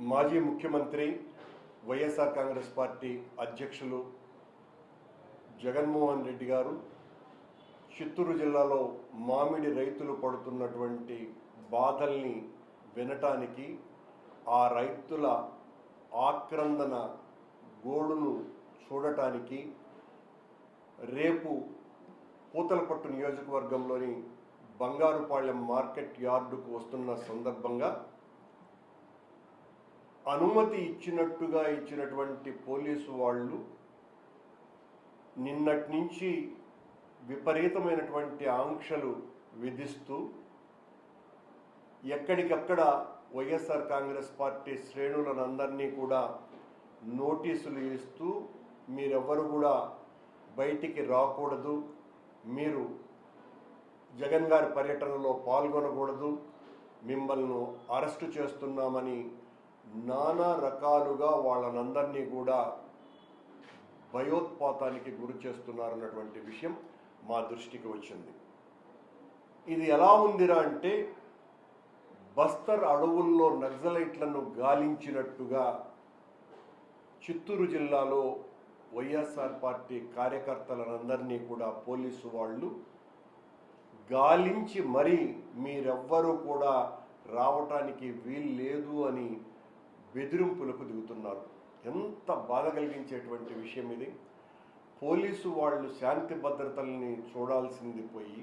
మాజీ ముఖ్యమంత్రి వైఎస్ఆర్ కాంగ్రెస్ పార్టీ అధ్యక్షులు జగన్మోహన్ రెడ్డి గారు చిత్తూరు జిల్లాలో మామిడి రైతులు పడుతున్నటువంటి బాధల్ని వినటానికి ఆ రైతుల ఆక్రందన గోడును చూడటానికి రేపు పూతలపట్టు నియోజకవర్గంలోని బంగారుపాళ్యం మార్కెట్ యార్డుకు వస్తున్న సందర్భంగా అనుమతి ఇచ్చినట్టుగా ఇచ్చినటువంటి పోలీసు వాళ్ళు నిన్నటి నుంచి విపరీతమైనటువంటి ఆంక్షలు విధిస్తూ ఎక్కడికక్కడ వైఎస్ఆర్ కాంగ్రెస్ పార్టీ శ్రేణులనందరినీ కూడా నోటీసులు ఇస్తూ మీరెవ్వరు కూడా బయటికి రాకూడదు. మీరు జగన్ గారి పర్యటనలో పాల్గొనకూడదు. మిమ్మల్ని అరెస్టు చేస్తున్నామని నానా రకాలుగా వాళ్ళనందరినీ కూడా భయోత్పాతానికి గురి చేస్తున్నారన్నటువంటి విషయం మా దృష్టికి వచ్చింది. ఇది ఎలా ఉందిరా అంటే బస్తర్ అడవుల్లో నక్సలైట్లను గాలించినట్టుగా చిత్తూరు జిల్లాలో వైఎస్ఆర్ పార్టీ కార్యకర్తలందరినీ కూడా పోలీసు వాళ్ళు గాలించి మరీ మీరెవ్వరూ కూడా రావటానికి వీలు లేదు అని బెదిరింపులకు దిగుతున్నారు. ఎంత బాధ కలిగించేటువంటి విషయం ఇది. పోలీసు వాళ్ళు శాంతి భద్రతల్ని చూడాల్సింది పోయి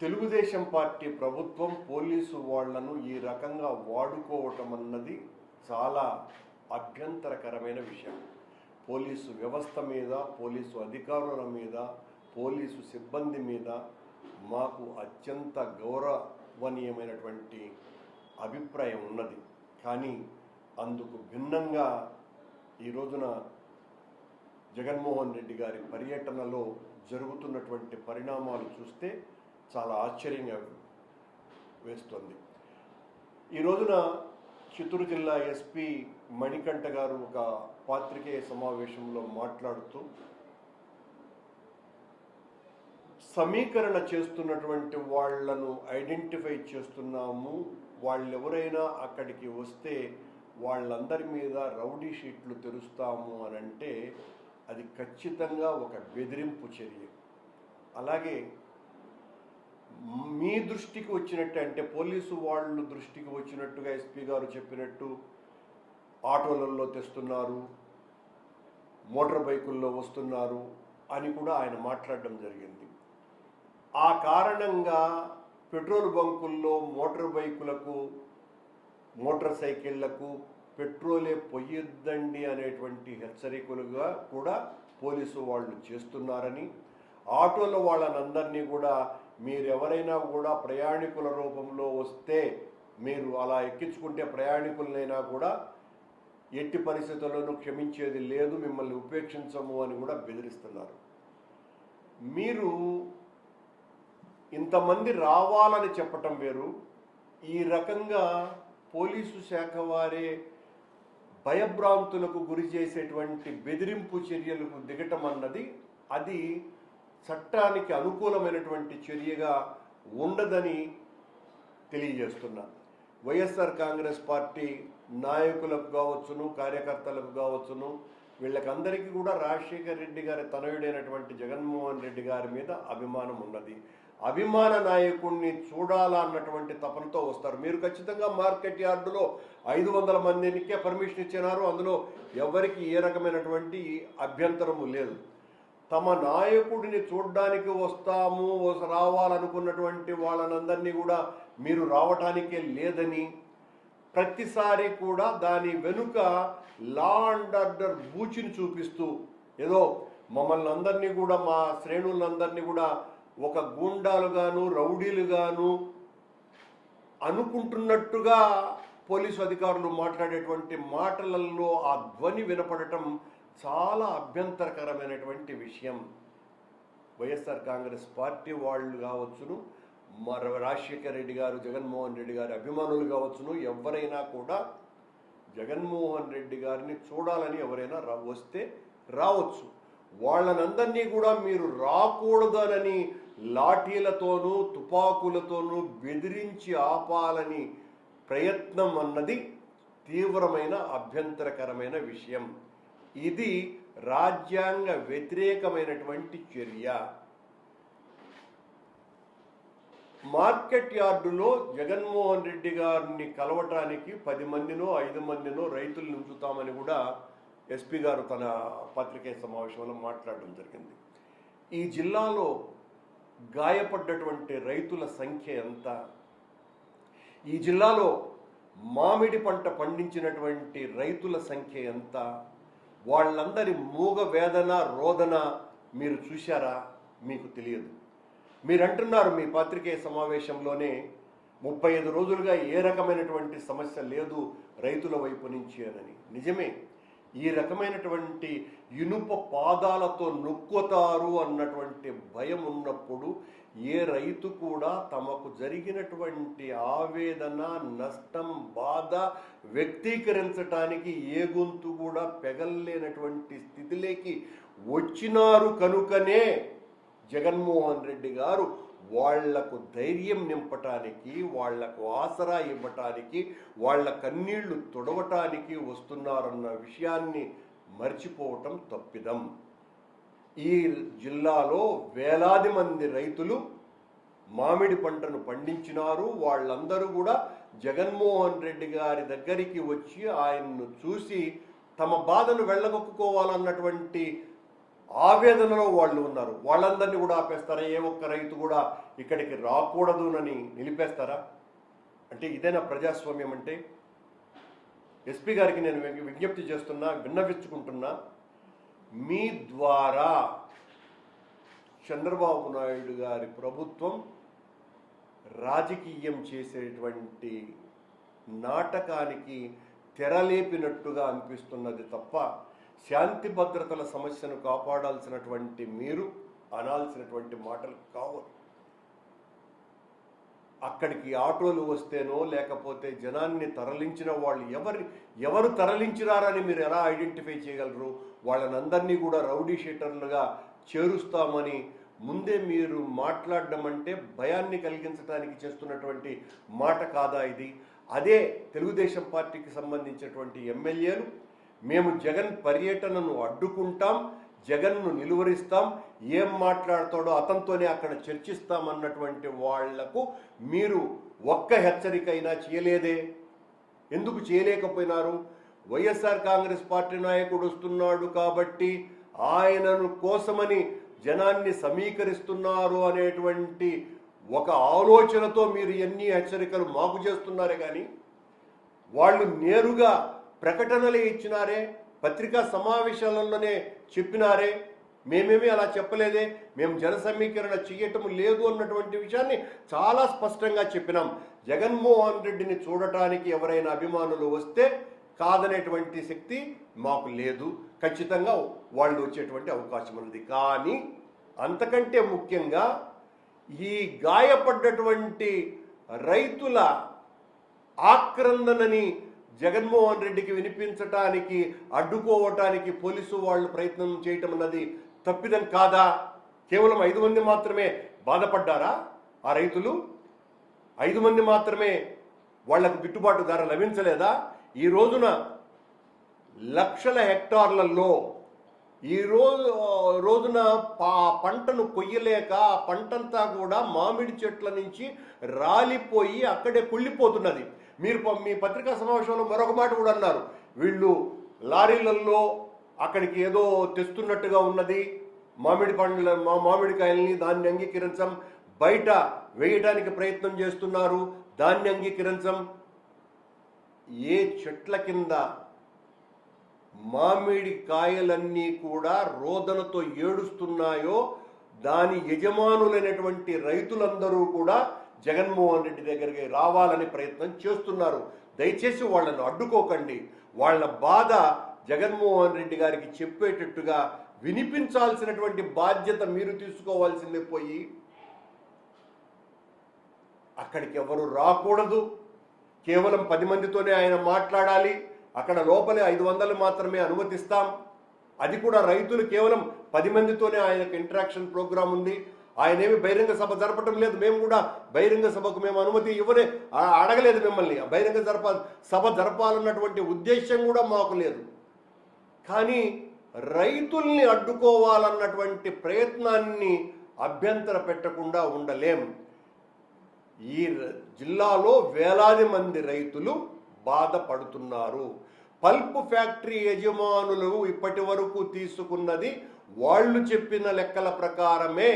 తెలుగుదేశం పార్టీ ప్రభుత్వం పోలీసు వాళ్ళను ఈ రకంగా వాడుకోవటం అన్నది చాలా అభ్యంతరకరమైన విషయం. పోలీసు వ్యవస్థ మీద పోలీసు అధికారుల మీద పోలీసు సిబ్బంది మీద మాకు అత్యంత గౌరవనీయమైనటువంటి అభిప్రాయం ఉన్నది. కానీ అందుకు భిన్నంగా ఈ రోజున జగన్మోహన్ రెడ్డి గారి పర్యటనలో జరుగుతున్నటువంటి పరిణామాలు చూస్తే చాలా ఆశ్చర్యంగా వేస్తుంది. ఈ రోజున చిత్తూరు జిల్లా ఎస్పీ మణికంఠ గారు ఒక పాత్రికేయ సమావేశంలో మాట్లాడుతూ సమీకరణ చేస్తున్నటువంటి వాళ్ళను ఐడెంటిఫై చేస్తున్నాము. వాళ్ళు ఎవరైనా అక్కడికి వస్తే వాళ్ళందరి మీద రౌడీ షీట్లు తెరుస్తాము అని అంటే అది ఖచ్చితంగా ఒక బెదిరింపు చర్య. అలాగే మీ దృష్టికి వచ్చినట్టు అంటే పోలీసు వాళ్ళు దృష్టికి వచ్చినట్టుగా ఎస్పీ గారు చెప్పినట్టు ఆటోలలో తెస్తున్నారు మోటార్ బైకుల్లో వస్తున్నారు అని కూడా ఆయన మాట్లాడడం జరిగింది. ఆ కారణంగా పెట్రోల్ బంకుల్లో మోటార్ బైకులకు మోటార్ సైకిళ్ళకు పెట్రోలే పొయ్యొద్దండి అనేటువంటి హెచ్చరికలుగా కూడా పోలీసు వాళ్ళు చేస్తున్నారని ఆటోల వాళ్ళనందరినీ కూడా మీరెవరైనా కూడా ప్రయాణికుల రూపంలో వస్తే మీరు అలా ఎక్కించుకుంటే ప్రయాణికులనైనా కూడా ఎట్టి పరిస్థితుల్లోనూ క్షమించేది లేదు మిమ్మల్ని ఉపేక్షించము అని కూడా బెదిరిస్తున్నారు. మీరు ఇంతమంది రావాలని చెప్పటం వేరు. ఈ రకంగా పోలీసు శాఖ వారే భయభ్రాంతులకు గురి చేసేటువంటి బెదిరింపు చర్యలకు దిగటం అన్నది అది చట్టానికి అనుకూలమైనటువంటి చర్యగా ఉండదని తెలియజేస్తున్నా. వైఎస్ఆర్ కాంగ్రెస్ పార్టీ నాయకులకు కావచ్చును కార్యకర్తలకు కావచ్చును వీళ్ళకందరికీ కూడా రాజశేఖర్ రెడ్డి గారి తనయుడైనటువంటి జగన్మోహన్ రెడ్డి గారి మీద అభిమానం ఉన్నది. అభిమాన నాయకుడిని చూడాలా అన్నటువంటి తపనతో వస్తారు. మీరు ఖచ్చితంగా మార్కెట్ యార్డులో ఐదు వందల మందినికే పర్మిషన్ ఇచ్చినారు. అందులో ఎవరికి ఏ రకమైనటువంటి అభ్యంతరము లేదు. తమ నాయకుడిని చూడ్డానికి వస్తాము రావాలనుకున్నటువంటి వాళ్ళనందరినీ కూడా మీరు రావటానికే లేదని ప్రతిసారి కూడా దాని వెనుక లా అండ్ ఆర్డర్ బూచిని చూపిస్తూ ఏదో మమ్మల్ని అందరినీ కూడా మా శ్రేణులందరినీ కూడా ఒక గూండాలుగాను రౌడీలుగాను అనుకుంటున్నట్టుగా పోలీసు అధికారులు మాట్లాడేటువంటి మాటలలో ఆ ధ్వని వినపడటం చాలా అభ్యంతరకరమైనటువంటి విషయం. వైఎస్ఆర్ కాంగ్రెస్ పార్టీ వాళ్ళు కావచ్చును. మరో రాజశేఖర్ రెడ్డి గారు జగన్మోహన్ రెడ్డి గారి అభిమానులు కావచ్చును. ఎవరైనా కూడా జగన్మోహన్ రెడ్డి గారిని చూడాలని ఎవరైనా రా వస్తే రావచ్చు. వాళ్ళనందరినీ కూడా మీరు రాకూడదనని లాఠీలతోనూ తుపాకులతోనూ బెదిరించి ఆపాలని ప్రయత్నం అన్నది తీవ్రమైన అభ్యంతరకరమైన విషయం. ఇది రాజ్యాంగ వ్యతిరేకమైనటువంటి చర్య. మార్కెట్ యార్డులో జగన్మోహన్ రెడ్డి గారిని కలవటానికి పది మందినో ఐదు మందినో రైతులు ఉంచుతామని కూడా ఎస్పీ గారు తన పత్రికే సమావేశంలో మాట్లాడడం జరిగింది. ఈ జిల్లాలో గాయపడ్డటువంటి రైతుల సంఖ్య ఎంత? ఈ జిల్లాలో మామిడి పంట పండించినటువంటి రైతుల సంఖ్య ఎంత? వాళ్ళందరి మూగ వేదన రోదన మీరు చూశారా? మీకు తెలియదు. మీరు అంటున్నారు మీ పాత్రికేయ సమావేశంలోనే ముప్పై ఐదు రోజులుగా ఏ రకమైనటువంటి సమస్య లేదు రైతుల వైపు నుంచి అని నిజమే ఈ రకమైనటువంటి ఇనుప పాదాలతో నొక్కుతారు అన్నటువంటి భయం ఉన్నప్పుడు ఏ రైతు కూడా తమకు జరిగినటువంటి ఆవేదన నష్టం బాధ వ్యక్తీకరించటానికి ఏ గొంతు కూడా పెగల్లేనటువంటి స్థితిలోకి వచ్చినారు కనుకనే జగన్మోహన్ రెడ్డి గారు వాళ్ళకు ధైర్యం నింపటానికి వాళ్ళకు ఆసరా ఇవ్వటానికి వాళ్ళ కన్నీళ్ళు తుడవటానికి వస్తున్నారన్న విషయాన్ని మర్చిపోవటం తప్పిదం. ఈ జిల్లాలో వేలాది మంది రైతులు మామిడి పంటను పండించినారు. వాళ్ళందరూ కూడా జగన్మోహన్ రెడ్డి గారి దగ్గరికి వచ్చి ఆయన్ను చూసి తమ బాధను వెళ్ళగొక్కుకోవాలన్నటువంటి ఆవేదనలో వాళ్ళు ఉన్నారు. వాళ్ళందరినీ కూడా ఆపేస్తారా? ఏ ఒక్క రైతు కూడా ఇక్కడికి రాకూడదునని నిలిపేస్తారా? అంటే ఇదేనా ప్రజాస్వామ్యం అంటే? ఎస్పీ గారికి నేను విజ్ఞప్తి చేస్తున్నా విన్నవించుకుంటున్నా మీ ద్వారా చంద్రబాబు నాయుడు గారి ప్రభుత్వం రాజకీయం చేసేటువంటి నాటకానికి తెరలేపినట్టుగా అనిపిస్తున్నది తప్ప శాంతి భద్రతల సమస్యను కాపాడాల్సినటువంటి మీరు అనాల్సినటువంటి మాటలు కావు. అక్కడికి ఆటోలు వస్తేనో లేకపోతే జనాన్ని తరలించిన వాళ్ళు ఎవరి ఎవరు తరలించినారని మీరు ఎలా ఐడెంటిఫై చేయగలరు? వాళ్ళనందరినీ కూడా రౌడీ షీటర్లుగా చేరుస్తామని ముందే మీరు మాట్లాడడం అంటే భయాన్ని కలిగించడానికి చేస్తున్నటువంటి మాట కాదా ఇది? అదే తెలుగుదేశం పార్టీకి సంబంధించినటువంటి ఎమ్మెల్యేలు మేము జగన్ పర్యటనను అడ్డుకుంటాం జగన్ను నిలువరిస్తాం ఏం మాట్లాడతాడో అతనితోనే అక్కడ చర్చిస్తామన్నటువంటి వాళ్ళకు మీరు ఒక్క హెచ్చరికైనా చేయలేదే? ఎందుకు చేయలేకపోయినారు? వైఎస్ఆర్ కాంగ్రెస్ పార్టీ నాయకుడు వస్తున్నాడు కాబట్టి ఆయనను కోసమని జనాన్ని సమీకరిస్తున్నారు అనేటువంటి ఒక ఆలోచనతో మీరు ఎన్ని హెచ్చరికలు మాకు చేస్తున్నారే కానీ వాళ్ళు నేరుగా ప్రకటనలు ఇచ్చినారే పత్రికా సమావేశాలలోనే చెప్పినారే. మేమేమీ అలా చెప్పలేదే. మేము జన సమీకరణ చేయటం లేదు అన్నటువంటి విషయాన్ని చాలా స్పష్టంగా చెప్పినాం. జగన్మోహన్ రెడ్డిని చూడటానికి ఎవరైనా అభిమానులు వస్తే కాదనేటువంటి శక్తి మాకు లేదు. ఖచ్చితంగా వాళ్ళు వచ్చేటువంటి అవకాశం ఉన్నది. కానీ అంతకంటే ముఖ్యంగా ఈ గాయపడ్డటువంటి రైతుల ఆక్రందనని జగన్మోహన్ రెడ్డికి వినిపించటానికి అడ్డుకోవటానికి పోలీసు వాళ్ళు ప్రయత్నం చేయటం అన్నది తప్పిదం కాదా? కేవలం ఐదు మంది మాత్రమే బాధపడ్డారా ఆ రైతులు? ఐదు మంది మాత్రమే వాళ్ళకు గిట్టుబాటు ధర లభించలేదా? ఈ రోజున లక్షల హెక్టార్లలో ఈ రోజు రోజున పా పంటను కొయ్యలేక ఆ పంటంతా కూడా మామిడి చెట్ల నుంచి రాలిపోయి అక్కడే కుళ్ళిపోతున్నది. మీరు మీ పత్రికా సమావేశంలో మరొక మాట కూడా అన్నారు. వీళ్ళు లారీలలో అక్కడికి ఏదో తెస్తున్నట్టుగా ఉన్నది. మామిడి పండ్ల మా మామిడికాయల్ని దాన్ని అంగీకరించం. బయట వేయడానికి ప్రయత్నం చేస్తున్నారు. దాన్ని అంగీకరించం. ఏ చెట్ల కింద మామిడి కాయలన్నీ కూడా రోదనతో ఏడుస్తున్నాయో దాని యజమానులైనటువంటి రైతులందరూ కూడా జగన్మోహన్ రెడ్డి దగ్గరికి రావాలని ప్రయత్నం చేస్తున్నారు. దయచేసి వాళ్ళను అడ్డుకోకండి. వాళ్ళ బాధ జగన్మోహన్ రెడ్డి గారికి చెప్పేటట్టుగా వినిపించాల్సినటువంటి బాధ్యత మీరు తీసుకోవాల్సిందే పోయి అక్కడికి ఎవరు రాకూడదు. కేవలం పది మందితోనే ఆయన మాట్లాడాలి. అక్కడ లోపలే ఐదు వందలు మాత్రమే అనుమతిస్తాం. అది కూడా రైతులు కేవలం పది మందితోనే ఆయనకు ఇంటరాక్షన్ ప్రోగ్రాం ఉంది. ఆయనేమి బహిరంగ సభ జరపటం లేదు. మేము కూడా బహిరంగ సభకు మేము అనుమతి ఇవ్వనే అడగలేదు మిమ్మల్ని. బహిరంగ జరప సభ జరపాలన్నటువంటి ఉద్దేశం కూడా మాకు లేదు. కానీ రైతుల్ని అడ్డుకోవాలన్నటువంటి ప్రయత్నాన్ని అభ్యంతర పెట్టకుండా ఉండలేం. ఈ జిల్లాలో వేలాది మంది రైతులు బాధపడుతున్నారు. పల్ప్ ఫ్యాక్టరీ యజమానులు ఇప్పటి వరకు తీసుకున్నది వాళ్ళు చెప్పిన లెక్కల ప్రకారమే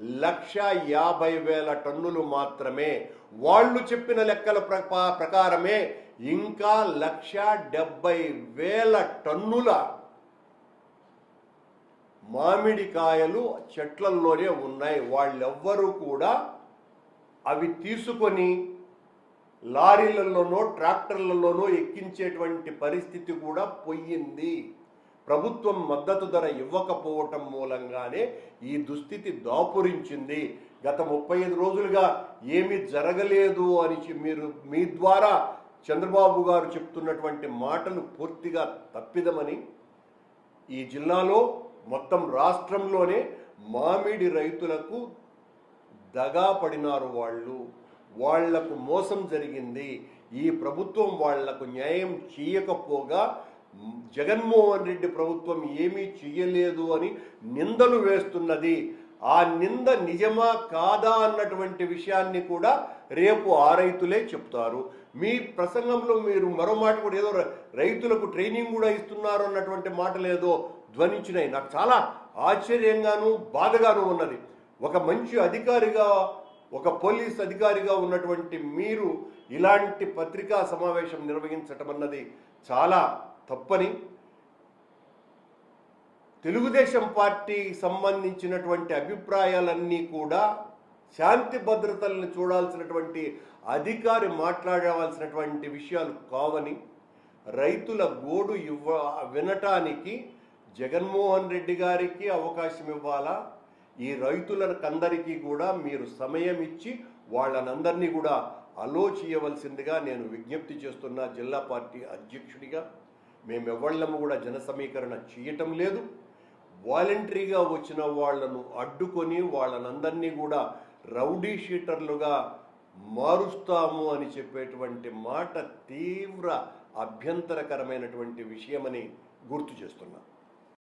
లక్ష యాభై వేల టన్నులు మాత్రమే. వాళ్ళు చెప్పిన లెక్కల ప్ర- ప్రకారమే ఇంకా లక్ష డెబ్బై వేల టన్నుల మామిడికాయలు చెట్లల్లోనే ఉన్నాయి. వాళ్ళెవ్వరూ కూడా అవి తీసుకొని లారీలలోనో ట్రాక్టర్లలోనో ఎక్కించేటువంటి పరిస్థితి కూడా పోయింది. ప్రభుత్వం మద్దతు ధర ఇవ్వకపోవటం మూలంగానే ఈ దుస్థితి దాపురించింది. గత ముప్పై ఐదు రోజులుగా ఏమీ జరగలేదు అని మీరు మీ ద్వారా చంద్రబాబు గారు చెప్తున్నటువంటి మాటలు పూర్తిగా తప్పిదమని ఈ జిల్లాలో మొత్తం రాష్ట్రంలోనే మామిడి రైతులకు దగా పడినారు వాళ్ళు. వాళ్ళకు మోసం జరిగింది. ఈ ప్రభుత్వం వాళ్ళకు న్యాయం చేయకపోగా జగన్మోహన్ రెడ్డి ప్రభుత్వం ఏమీ చెయ్యలేదు అని నిందలు వేస్తున్నది. ఆ నింద నిజమా కాదా అన్నటువంటి విషయాన్ని కూడా రేపు ఆ రైతులే చెప్తారు. మీ ప్రసంగంలో మీరు మరో మాట కూడా ఏదో రైతులకు ట్రైనింగ్ కూడా ఇస్తున్నారు అన్నటువంటి మాట లేదో ధ్వనించినాయి. నాకు చాలా ఆశ్చర్యంగాను బాధగాను ఉన్నది. ఒక మంచి అధికారిగా ఒక పోలీస్ అధికారిగా ఉన్నటువంటి మీరు ఇలాంటి పత్రికా సమావేశం నిర్వహించటం అన్నది చాలా తప్పని తెలుగుదేశం పార్టీకి సంబంధించినటువంటి అభిప్రాయాలన్నీ కూడా శాంతి భద్రతలను చూడాల్సినటువంటి అధికారి మాట్లాడవలసినటువంటి విషయాలు కావని రైతుల గోడు ఇవ్వ వినటానికి జగన్మోహన్ రెడ్డి గారికి అవకాశం ఇవ్వాలా? ఈ రైతులకందరికీ కూడా మీరు సమయం ఇచ్చి వాళ్ళనందరినీ కూడా అలో చేయవలసిందిగా నేను విజ్ఞప్తి చేస్తున్నా. జిల్లా పార్టీ అధ్యక్షుడిగా మేమెవళ్ళము కూడా జన సమీకరణ చేయటం లేదు. వాలంటరీగా వచ్చిన వాళ్ళను అడ్డుకొని వాళ్ళనందరినీ కూడా రౌడీ షీటర్లుగా మారుస్తాము అని చెప్పేటువంటి మాట తీవ్ర అభ్యంతరకరమైనటువంటి విషయమని గుర్తు చేస్తున్నాను